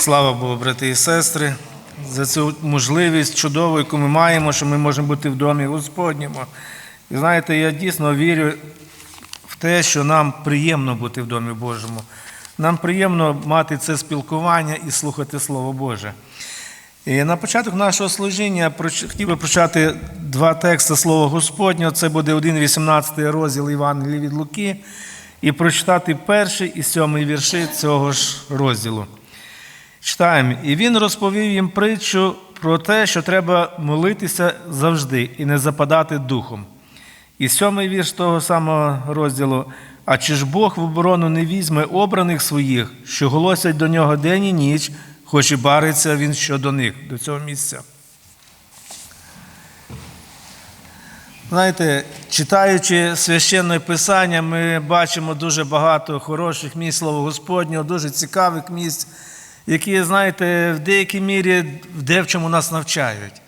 Слава Богу, брати і сестри, за цю можливість чудову, яку ми маємо, що ми можемо бути в домі Господньому. І знаєте, я дійсно вірю в те, що нам приємно бути в домі Божому. Нам приємно мати це спілкування і слухати Слово Боже. І на початок нашого служіння хотів би прочитати два тексти Слова Господнього. Це буде 1,18 розділ Євангелія від Луки, і прочитати перший і сьомий вірші цього ж розділу. Читаємо. І він розповів їм притчу про те, що треба молитися завжди і не западати духом. І сьомий вірш того самого розділу. А чи ж Бог в оборону не візьме обраних своїх, що голосять до нього день і ніч, хоч і бариться він щодо них, до цього місця. Знаєте, читаючи священне писання, ми бачимо дуже багато хороших місць Слова Господнього, дуже цікавих місць, які, знаєте, в деякій мірі в чому нас навчають.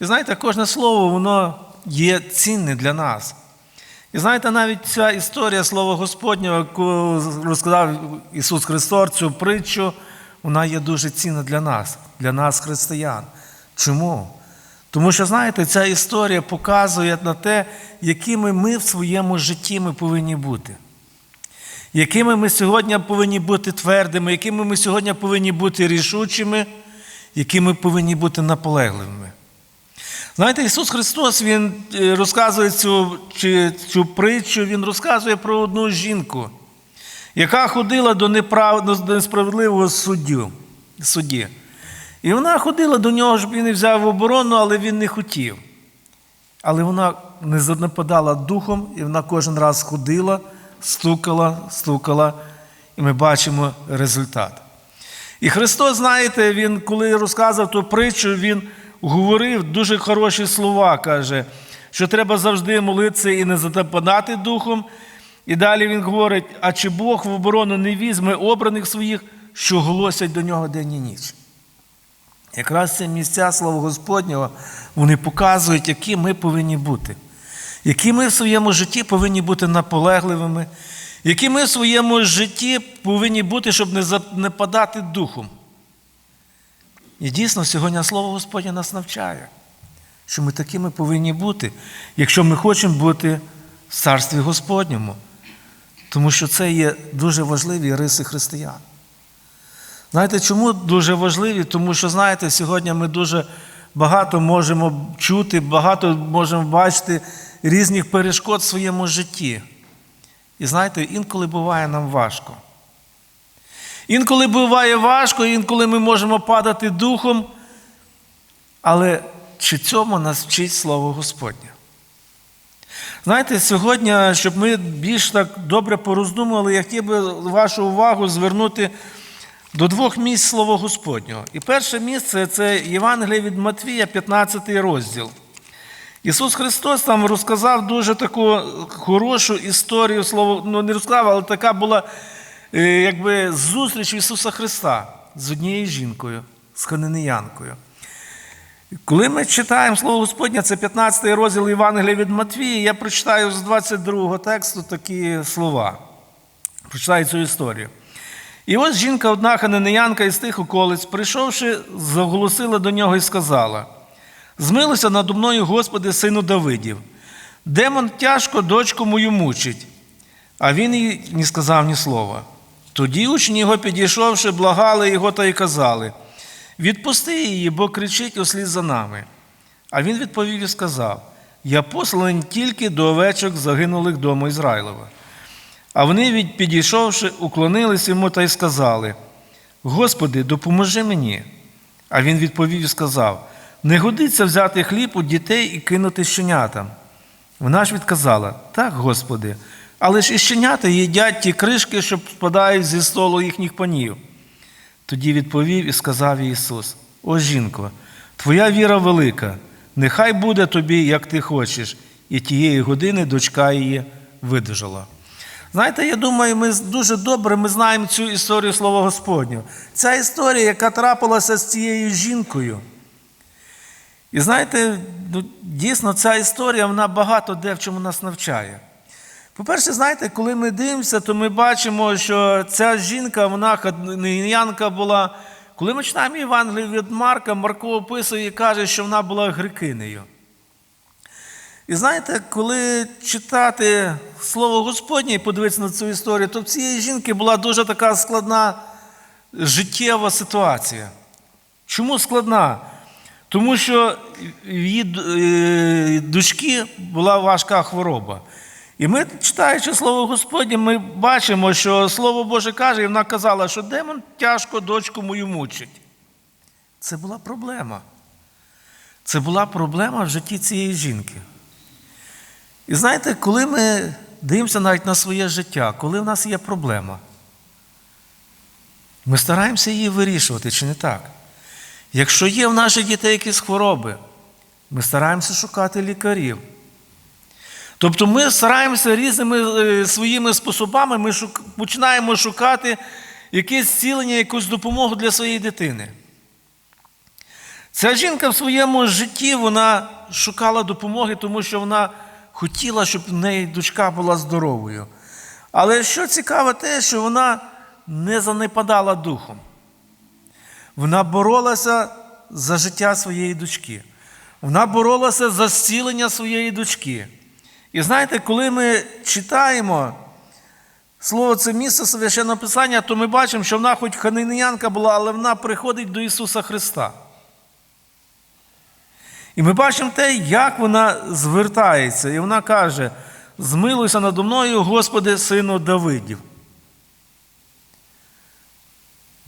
І знаєте, кожне слово, воно є цінне для нас. І знаєте, навіть ця історія Слова Господнього, яку розказав Ісус Христос, цю притчу, вона є дуже цінна для нас, для нас, християн. Чому? Тому що, знаєте, ця історія показує на те, якими ми в своєму житті ми повинні бути. Якими ми сьогодні повинні бути твердими, якими ми сьогодні повинні бути рішучими, якими повинні бути наполегливими. Знаєте, Ісус Христос Він е, розказує цю, чи, цю притчу, Він розказує про одну жінку, яка ходила до, неправ, до несправедливого суддю, судді. І вона ходила до нього, щоб він взяв в оборону, але він не хотів. Але вона не занепадала духом, і вона кожен раз ходила, стукала, стукала, і ми бачимо результат. І Христос, знаєте, Він, коли розказав ту притчу, Він говорив дуже хороші слова, каже, що треба завжди молитися і не занепадати духом. І далі Він говорить: а чи Бог в оборону не візьме обраних своїх, що голосять до нього день і ніч? Якраз ці місця Слова Господнього, вони показують, які ми повинні бути, які ми в своєму житті повинні бути наполегливими, які ми в своєму житті повинні бути, щоб не занепадати духом. І дійсно, сьогодні Слово Господнє нас навчає, що ми такими повинні бути, якщо ми хочемо бути в Царстві Господньому. Тому що це є дуже важливі риси християн. Знаєте, чому дуже важливі? Тому що, знаєте, сьогодні ми дуже багато можемо чути, багато можемо бачити різних перешкод в своєму житті. І знаєте, інколи буває нам важко. Інколи буває важко, інколи ми можемо падати духом. Але чи цьому нас вчить Слово Господнє? Знаєте, сьогодні, щоб ми більш так добре пороздумували, я хотів би вашу увагу звернути до двох місць Слова Господнього. І перше місце це Євангеліє від Матвія, 15 розділ. Ісус Христос там розказав дуже таку хорошу історію, слово, ну не розказав, але така була е, якби зустріч Ісуса Христа з однією жінкою, з хананеянкою. Коли ми читаємо Слово Господнє, це 15 розділ Євангелія від Матвія, я прочитаю з 22 тексту такі слова. Прочитаю цю історію. І ось жінка, одна хананеянка із тих околиць, прийшовши, заголосила до нього і сказала: Змилися надо мною, Господи, сину Давидів. Демон тяжко дочку мою мучить. А він їй не сказав ні слова. Тоді учні його, підійшовши, благали його та й казали: Відпусти її, бо кричить услід за нами. А він відповів і сказав: Я посланий тільки до овечок загинулих дому Ізраїлова. А вони, підійшовши, уклонились йому та й сказали: Господи, допоможи мені. А він відповів і сказав: Не годиться взяти хліб у дітей і кинути щенятам. Вона ж відказала: Так, Господи, але ж і щенята їдять ті кришки, що спадають зі столу їхніх панів. Тоді відповів і сказав Ісус: О жінко, твоя віра велика, нехай буде тобі, як ти хочеш, і тієї години дочка її видужала. Знаєте, я думаю, ми дуже добре ми знаємо цю історію Слова Господнього. Ця історія, яка трапилася з цією жінкою. І знаєте, ну, дійсно, ця історія вона багато де в чому нас навчає. По-перше, знаєте, коли ми дивимося, то ми бачимо, що ця жінка, вона хананеянка була, Коли ми читаємо Євангелію від Марка, Марко описує і каже, що вона була грекинею. І знаєте, коли читати Слово Господнє і подивитися на цю історію, то в цієї жінки була дуже така складна життєва ситуація. Чому складна? Тому що в її е, дочки була важка хвороба. І ми, читаючи Слово Господнє, ми бачимо, що Слово Боже каже, і вона казала, що демон тяжко дочку мою мучить. Це була проблема. Це була проблема в житті цієї жінки. І знаєте, коли ми дивимося навіть на своє життя, коли в нас є проблема, ми стараємося її вирішувати, чи не так? Якщо є в наших дітей якісь хвороби, ми стараємося шукати лікарів. Тобто ми стараємося різними е, своїми способами, ми шук... починаємо шукати якесь зцілення, якусь допомогу для своєї дитини. Ця жінка в своєму житті вона шукала допомоги, тому що вона хотіла, щоб в неї дочка була здоровою. Але що цікаве, те, що вона не занепадала духом. Вона боролася за життя своєї дочки. Вона боролася за зцілення своєї дочки. І знаєте, коли ми читаємо слово це місце священного Писання, то ми бачимо, що вона хоч ханинянка була, але вона приходить до Ісуса Христа. І ми бачимо те, як вона звертається, і вона каже: змилуйся надо мною, Господи, сину Давидів.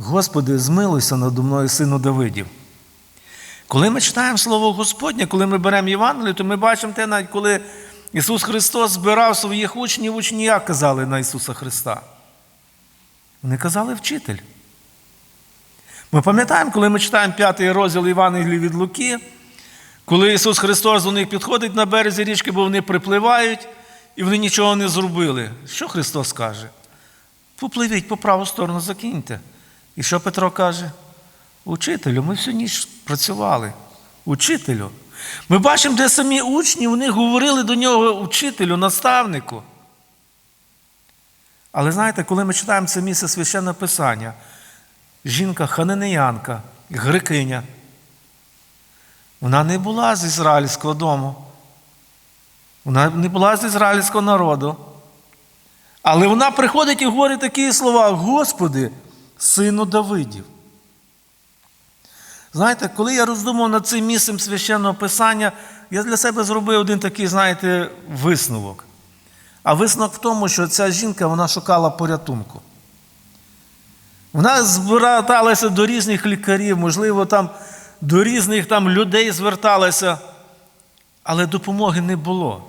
Господи, змилуйся надо мною, сину Давидів. Коли ми читаємо Слово Господнє, коли ми беремо Євангелію, то ми бачимо те, навіть коли Ісус Христос збирав своїх учнів, учні як казали на Ісуса Христа. Вони казали вчитель. Ми пам'ятаємо, коли ми читаємо п'ятий розділ Євангелії від Луки, коли Ісус Христос до них підходить на березі річки, бо вони припливають, і вони нічого не зробили. Що Христос каже? Попливіть по праву сторону, закиньте. І що Петро каже? Учителю, ми всю ніч працювали. Учителю. Ми бачимо, де самі учні, вони говорили до нього учителю, наставнику. Але знаєте, коли ми читаємо це місце священне Писання, жінка хананеянка, грекиня, вона не була з ізраїльського дому. Вона не була з ізраїльського народу. Але вона приходить і говорить такі слова: Господи, сину Давидів. Знаєте, коли я роздумав над цим місцем священного Писання, я для себе зробив один такий, знаєте, висновок. А висновок в тому, що ця жінка вона шукала порятунку. Вона зверталася до різних лікарів, можливо, там до різних там людей зверталася, але допомоги не було.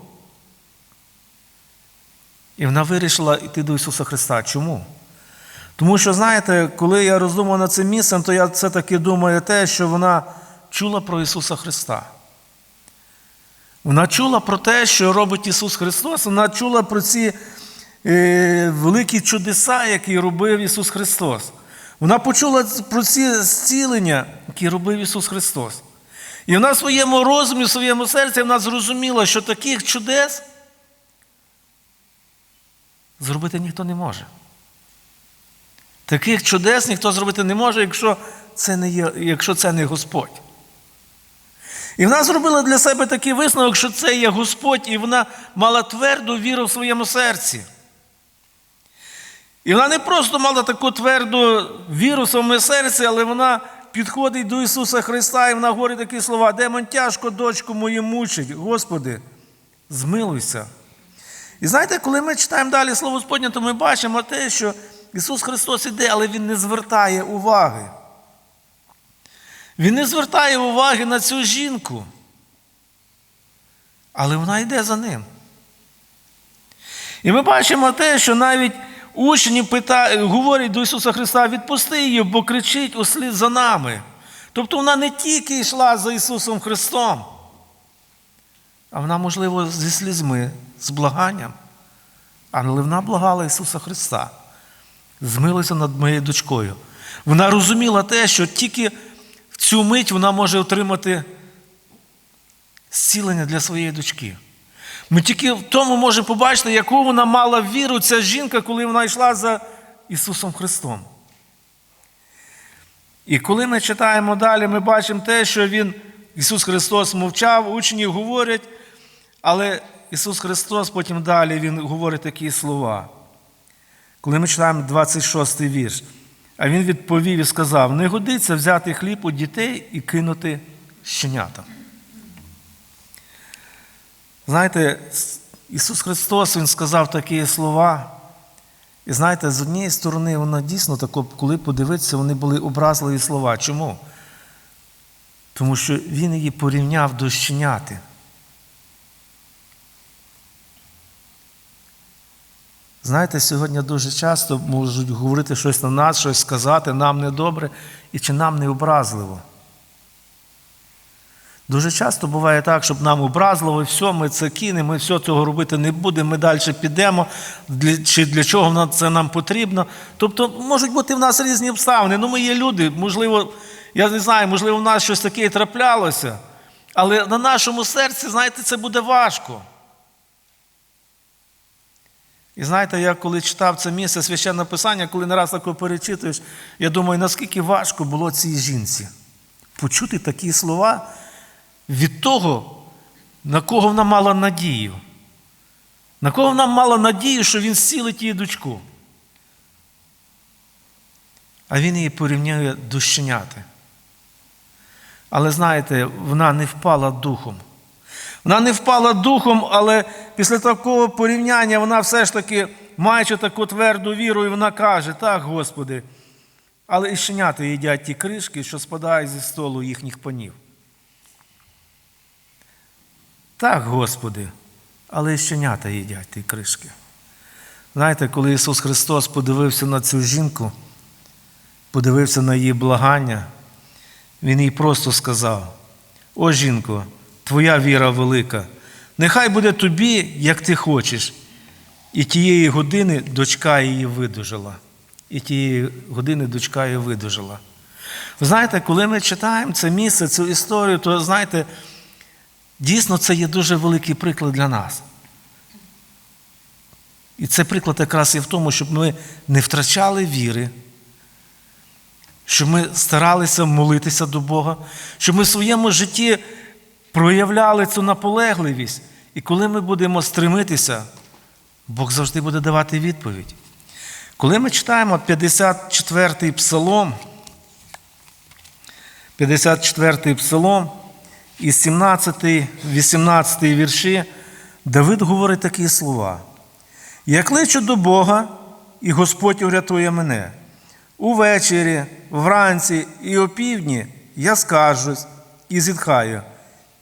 І вона вирішила йти до Ісуса Христа. Чому? Тому що, знаєте, коли я роздумав над цим місцем, то я все-таки думаю те, що вона чула про Ісуса Христа. Вона чула про те, що робить Ісус Христос, вона чула про ці е, великі чудеса, які робив Ісус Христос. Вона почула про ці зцілення, які робив Ісус Христос. І вона в своєму розумі, в своєму серці вона зрозуміла, що таких чудес зробити ніхто не може. Таких чудес ніхто зробити не може, якщо це не, є, якщо це не Господь. І вона зробила для себе такий висновок, що це є Господь, і вона мала тверду віру в своєму серці. І вона не просто мала таку тверду віру в своєму серці, але вона підходить до Ісуса Христа і вона говорить такі слова: Демон тяжко, дочку мою мучить. Господи, змилуйся. І знаєте, коли ми читаємо далі Слово Господнє, то ми бачимо те, що Ісус Христос іде, але Він не звертає уваги. Він не звертає уваги на цю жінку. Але вона йде за ним. І ми бачимо те, що навіть учні питають, говорять до Ісуса Христа, відпусти її, бо кричить услід за нами. Тобто вона не тільки йшла за Ісусом Христом, а вона, можливо, зі слізьми, з благанням. Але вона благала Ісуса Христа. Змилася над моєю дочкою. Вона розуміла те, що тільки в цю мить вона може отримати зцілення для своєї дочки. Ми тільки в тому можемо побачити, яку вона мала віру, ця жінка, коли вона йшла за Ісусом Христом. І коли ми читаємо далі, ми бачимо те, що Він, Ісус Христос мовчав, учні говорять, але Ісус Христос потім далі Він говорить такі слова. Коли ми читаємо 26 вірш, а Він відповів і сказав: не годиться взяти хліб у дітей і кинути щенятам. Знаєте, Ісус Христос Він сказав такі слова. І знаєте, з однієї сторони, воно дійсно тако, коли подивитися, вони були образливі слова. Чому? Тому що Він її порівняв до щеняти. Знаєте, сьогодні дуже часто можуть говорити щось на нас, щось сказати, нам недобре і чи нам не образливо. Дуже часто буває так, щоб нам образливо, все, ми це кинемо, ми все цього робити не будемо, ми далі підемо, для, чи для чого це нам потрібно. Тобто можуть бути в нас різні обставини. Ну, ми є люди, можливо, я не знаю, можливо, в нас щось таке і траплялося, але на нашому серці, знаєте, це буде важко. І знаєте, я коли читав це місце священне писання, коли не раз таке перечитуєш, я думаю, наскільки важко було цій жінці почути такі слова від того, на кого вона мала надію. На кого вона мала надію, що він зцілить її дочку. А він її порівняє до щеняти. Але знаєте, вона не впала духом. Вона не впала духом, але після такого порівняння вона все ж таки, маючи таку тверду віру, і вона каже: так, Господи, але і щенята їдять ті кришки, що спадають зі столу їхніх панів. Так, Господи, але і щенята їдять ті кришки. Знаєте, коли Ісус Христос подивився на цю жінку, подивився на її благання, Він їй просто сказав: О, жінко, твоя віра велика, нехай буде тобі, як ти хочеш. І тієї години дочка її видужала. І тієї години дочка її видужала. Ви знаєте, коли ми читаємо це місце, цю історію, то знаєте, дійсно це є дуже великий приклад для нас. І це приклад якраз і в тому, щоб ми не втрачали віри, щоб ми старалися молитися до Бога, щоб ми в своєму житті проявляли цю наполегливість. І коли ми будемо стремитися, Бог завжди буде давати відповідь. Коли ми читаємо 54-й псалом, 54-й псалом і 17-18 вірші, Давид говорить такі слова. Я кличу до Бога, і Господь урятує мене. Увечері, вранці і опівдні я скаржусь і зітхаю,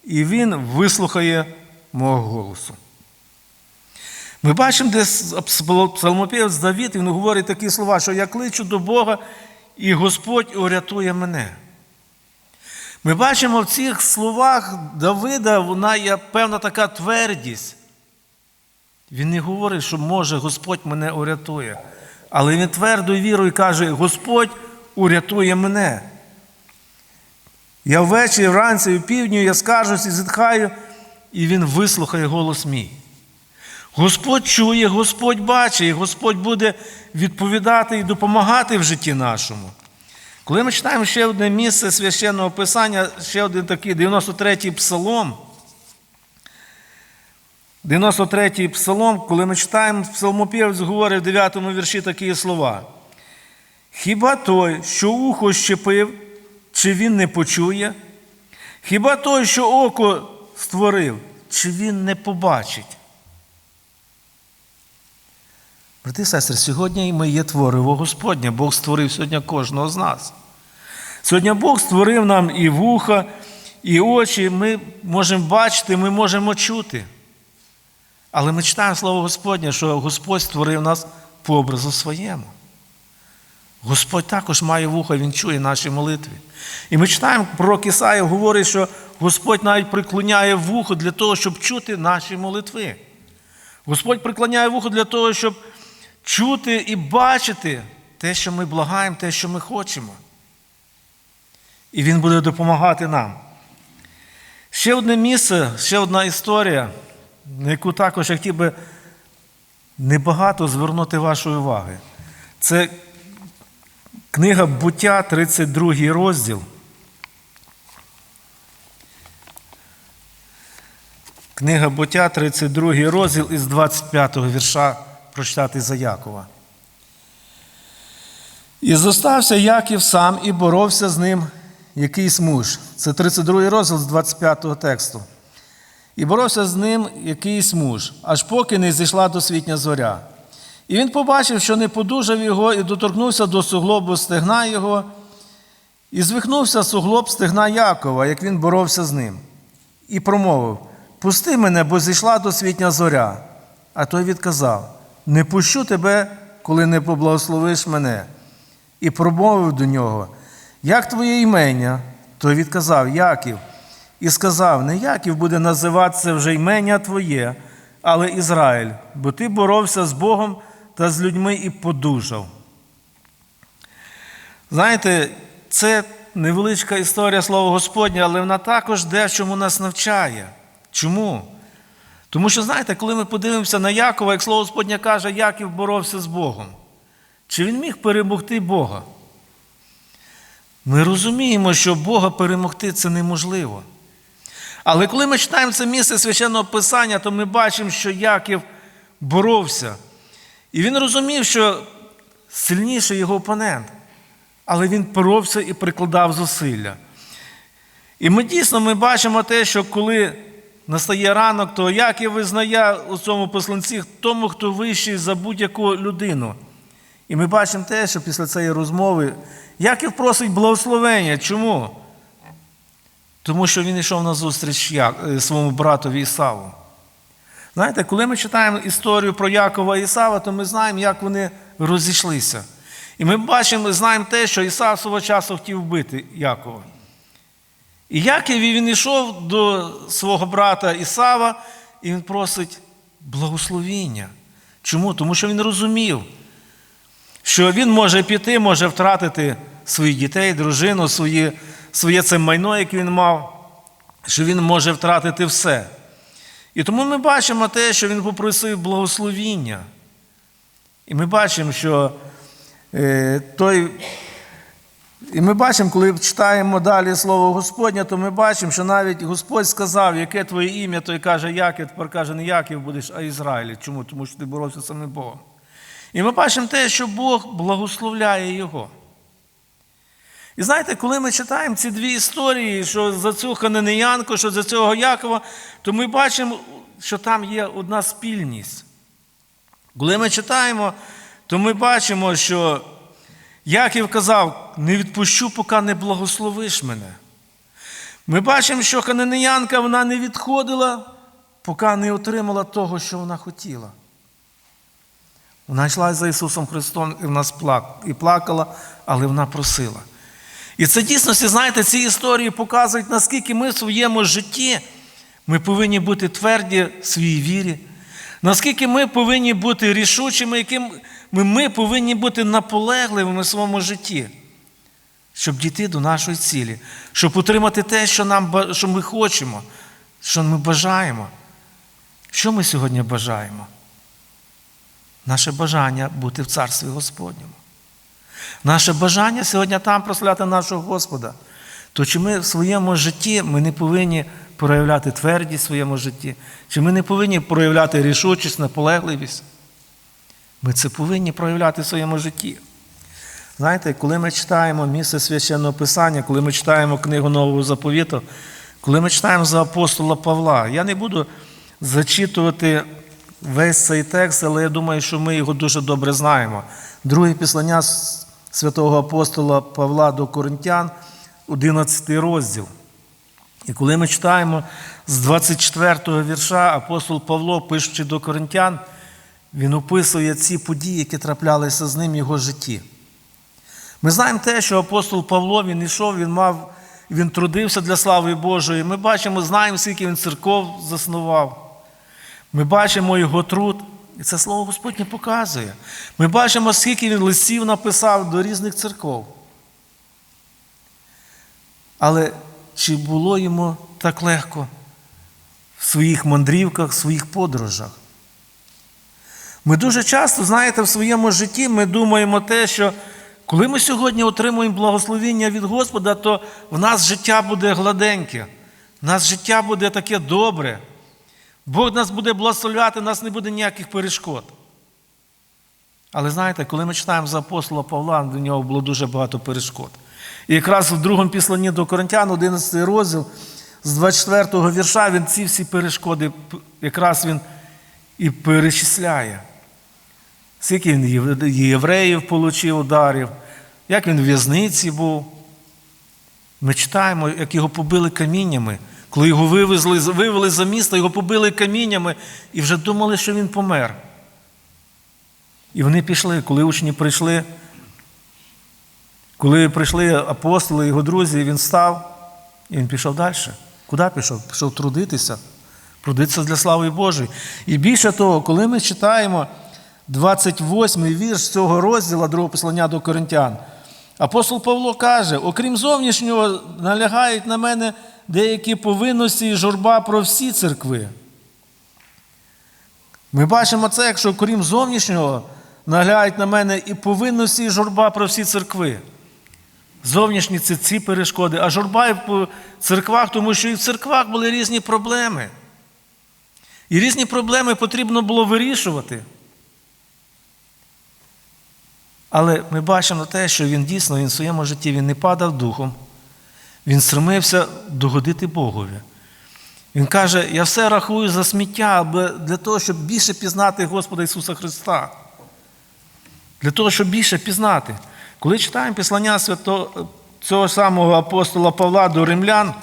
і Він вислухає мого голосу. Ми бачимо, де псалмопівець Давід, він говорить такі слова, що я кличу до Бога, і Господь урятує мене. Ми бачимо в цих словах Давида, вона є певна така твердість. Він не говорить, що може Господь мене урятує. Але він твердою вірою каже: Господь урятує мене. Я ввечері, вранці і півдню я скаржусь і зітхаю, і Він вислухає голос мій. Господь чує, Господь бачить, і Господь буде відповідати і допомагати в житті нашому. Коли ми читаємо ще одне місце священного Писання, ще один такий 93-й псалом. 93-й псалом, коли ми читаємо, псалмопівець говорить в 9 вірші такі слова. Хіба той, що ухо щепив, чи він не почує? Хіба той, що око створив, чи він не побачить? Брати сестри, сьогодні ми є твориво Господнє. Бог створив сьогодні кожного з нас. Сьогодні Бог створив нам і вуха, і очі. Ми можемо бачити, ми можемо чути. Але ми читаємо Слово Господнє, що Господь створив нас по образу своєму. Господь також має вуха, Він чує наші молитви. І ми читаємо, пророк Ісаїв говорить, що Господь навіть приклоняє вухо для того, щоб чути наші молитви. Господь приклоняє вухо для того, щоб чути і бачити те, що ми благаємо, те, що ми хочемо. І Він буде допомагати нам. Ще одне місце, ще одна історія, на яку також я хотів би небагато звернути вашої уваги. Це Книга Буття, 32 розділ. Книга Буття, 32 розділ із 25 вірша прочитати за Якова. І зостався Яків сам і боровся з ним якийсь муж. Це 32 розділ з 25 тексту. І боровся з ним якийсь муж, аж поки не зійшла досвітня зоря. І він побачив, що не подужав його, і доторкнувся до суглобу стегна його, і звихнувся суглоб стегна Якова, як він боровся з ним, і промовив: Пусти мене, бо зійшла досвітня зоря. А той відказав: Не пущу тебе, коли не поблагословиш мене. І промовив до нього: Як твоє імення? Той відказав Яків. І сказав: Не Яків буде називатися вже імення твоє, але Ізраїль, бо ти боровся з Богом та з людьми і подужав. Знаєте, це невеличка історія Слова Господня, але вона також дечому нас навчає. Чому? Тому що, знаєте, коли ми подивимося на Якова, як Слово Господнє каже, Яків боровся з Богом. Чи він міг перемогти Бога? Ми розуміємо, що Бога перемогти це неможливо. Але коли ми читаємо це місце священного Писання, то ми бачимо, що Яків боровся. І він розумів, що сильніший його опонент. Але він боровся і прикладав зусилля. І ми дійсно ми бачимо те, що коли настає ранок, то Яків визнає у цьому посланці тому, хто вищий за будь-яку людину. І ми бачимо те, що після цієї розмови Яків просить благословення. Чому? Тому що він йшов на зустріч своєму братові Ісаву. Знаєте, коли ми читаємо історію про Якова і Ісава, то ми знаємо, як вони розійшлися. І ми бачимо, знаємо те, що Ісав свого часу хотів вбити Якова. І Яків він йшов до свого брата Ісава, і він просить благословіння. Чому? Тому що він розумів, що він може піти, може втратити своїх дітей, дружину, своє, своє це майно, яке він мав, що він може втратити все. І тому ми бачимо те, що він попросив благословіння. І ми бачимо, що е, той. І ми бачимо, коли читаємо далі Слово Господнє, то ми бачимо, що навіть Господь сказав, яке твоє ім'я, той каже Яків, тепер каже, не Яків будеш, а Ізраїль. Чому? Тому що ти боровся з самим Богом. І ми бачимо те, що Бог благословляє його. І знаєте, коли ми читаємо ці дві історії, що за цю хананеянку, що за цього Якова, то ми бачимо, що там є одна спільність. Коли ми читаємо, то ми бачимо, що Яків казав, не відпущу, поки не благословиш мене. Ми бачимо, що хананеянка вона не відходила, поки не отримала того, що вона хотіла. Вона йшла за Ісусом Христом і вона і плакала, але вона просила. І це дійсності, знаєте, ці історії показують, наскільки ми в своєму житті ми повинні бути тверді в своїй вірі, наскільки ми повинні бути рішучими, яким ми, ми повинні бути наполегливими в своєму житті, щоб дійти до нашої цілі, щоб отримати те, що, нам, що ми хочемо, що ми бажаємо. Що ми сьогодні бажаємо? Наше бажання бути в Царстві Господньому. Наше бажання сьогодні там прославляти нашого Господа. То чи ми в своєму житті ми не повинні проявляти твердість в своєму житті, чи ми не повинні проявляти рішучість, наполегливість? Ми це повинні проявляти в своєму житті. Знаєте, коли ми читаємо місце священного Писання, коли ми читаємо книгу Нового заповіту, коли ми читаємо за апостола Павла, я не буду зачитувати весь цей текст, але я думаю, що ми його дуже добре знаємо. Друге післання святого апостола Павла до Коринтян, 11 розділ. І коли ми читаємо з 24 го вірша, апостол Павло, пишучи до Коринтян, він описує ці події, які траплялися з ним в його житті. Ми знаємо те, що апостол Павло він йшов, він мав, він трудився для слави Божої. Ми бачимо, знаємо, скільки він церков заснував. Ми бачимо його труд. І це слово Господнє показує. Ми бачимо, скільки він листів написав до різних церков. Але чи було йому так легко в своїх мандрівках, в своїх подорожах? Ми дуже часто, знаєте, в своєму житті ми думаємо те, що Коли ми сьогодні отримуємо благословіння від Господа, то в нас життя буде гладеньке, в нас життя буде таке добре. Бог нас буде благословляти, у нас не буде ніяких перешкод. Але знаєте, коли ми читаємо за апостола Павла, до нього було дуже багато перешкод. І якраз в другому післанні до Коринтян, 11 розділ, з 24 го вірша, він ці всі перешкоди якраз він і перечисляє. Скільки він євреїв отримав ударів, як він в в'язниці був. Ми читаємо, як його побили каміннями. Коли його вивезли, вивели за місто, його побили каміннями і вже думали, що він помер. І вони пішли, коли учні прийшли, коли прийшли апостоли, його друзі, він став і він пішов далі. Куди пішов? Пішов трудитися, трудитися для слави Божої. І більше того, коли ми читаємо 28-й вірш цього розділу другого послання до Коринтян, апостол Павло каже: окрім зовнішнього, налягають на мене деякі повинності і журба про всі церкви. Ми бачимо це, якщо крім зовнішнього, наглядають на мене і повинності, і журба про всі церкви. Зовнішні це ці перешкоди, а журба і по церквах, тому що і в церквах були різні проблеми. І різні проблеми потрібно було вирішувати. Але ми бачимо те, що він дійсно він в своєму житті він не падав духом, він стремився догодити Богові. Він каже: я все рахую за сміття для того, щоб більше пізнати Господа Ісуса Христа. Для того, щоб більше пізнати. Коли читаємо післання свято, цього самого апостола Павла до римлян,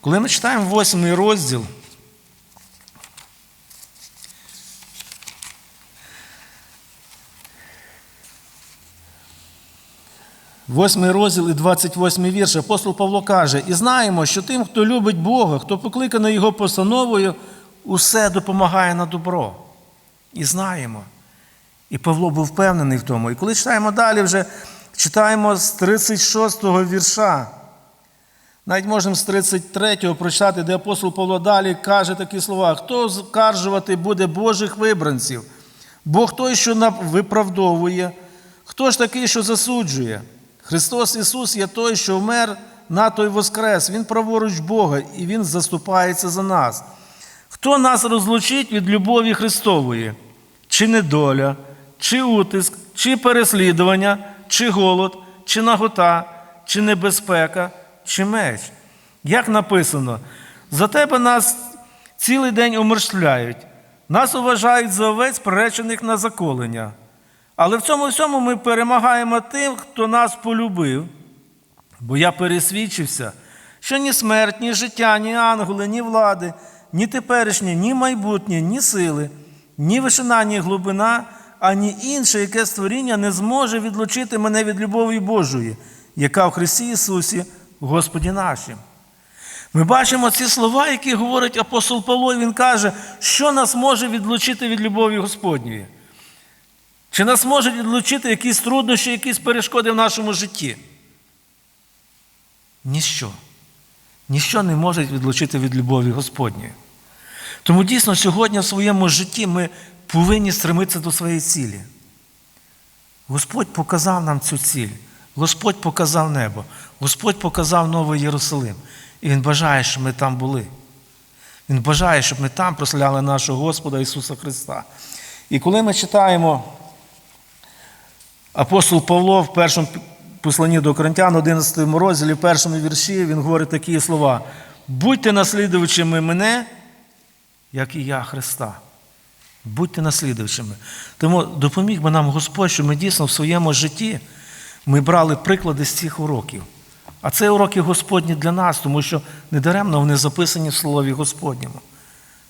коли ми читаємо восьмий розділ, Восьмий розділ і 28 вірш. Апостол Павло каже: І знаємо, що тим, хто любить Бога, хто покликаний Його постановою, усе допомагає на добро. І знаємо. І Павло був впевнений в тому. І коли читаємо далі, вже читаємо з 36-го вірша. Навіть можемо з 33-го прочитати, де апостол Павло далі каже такі слова: хто скаржувати буде Божих вибранців? Бог той, що виправдовує, хто ж такий, що засуджує? Христос Ісус є той, що вмер, на той воскрес. Він праворуч Бога, і Він заступається за нас. Хто нас розлучить від любові Христової? Чи недоля, чи утиск, чи переслідування, чи голод, чи нагота, чи небезпека, чи меч? Як написано, за тебе нас цілий день умерщвляють, нас уважають за овець, приречених на заколення. Але в цьому всьому ми перемагаємо тим, хто нас полюбив. Бо я пересвідчився, що ні смерть, ні життя, ні ангели, ні влади, ні теперішнє, ні майбутнє, ні сили, ні вишина, ні глибина, ані інше, яке створіння не зможе відлучити мене від любові Божої, яка в Христі Ісусі, Господі нашим. Ми бачимо ці слова, які говорить апостол Павло, і він каже, що нас може відлучити від любові Господньої. Чи нас можуть відлучити якісь труднощі, якісь перешкоди в нашому житті? Ніщо. Ніщо не може відлучити від любові Господньої. Тому дійсно сьогодні в своєму житті ми повинні стремитися до своєї цілі. Господь показав нам цю ціль. Господь показав небо. Господь показав Новий Єрусалим. І Він бажає, щоб ми там були. Він бажає, щоб ми там прославляли нашого Господа Ісуса Христа. І коли ми читаємо апостол Павло в першому посланні до Коринтян, 11 розділі, в першому вірші, він говорить такі слова: будьте наслідувачами мене, як і я Христа. Будьте наслідувачами. Тому допоміг би нам Господь, щоб ми дійсно в своєму житті ми брали приклади з цих уроків. А це уроки Господні для нас, тому що недаремно вони записані в Слові Господньому,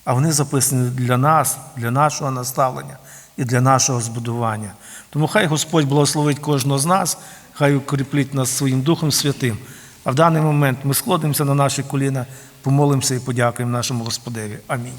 а вони записані для нас, для нашого наставлення і для нашого збудування. Тому хай Господь благословить кожного з нас, хай укріпліть нас своїм Духом Святим. А в даний момент ми складемося на наші коліна, помолимося і подякуємо нашому Господеві. Амінь.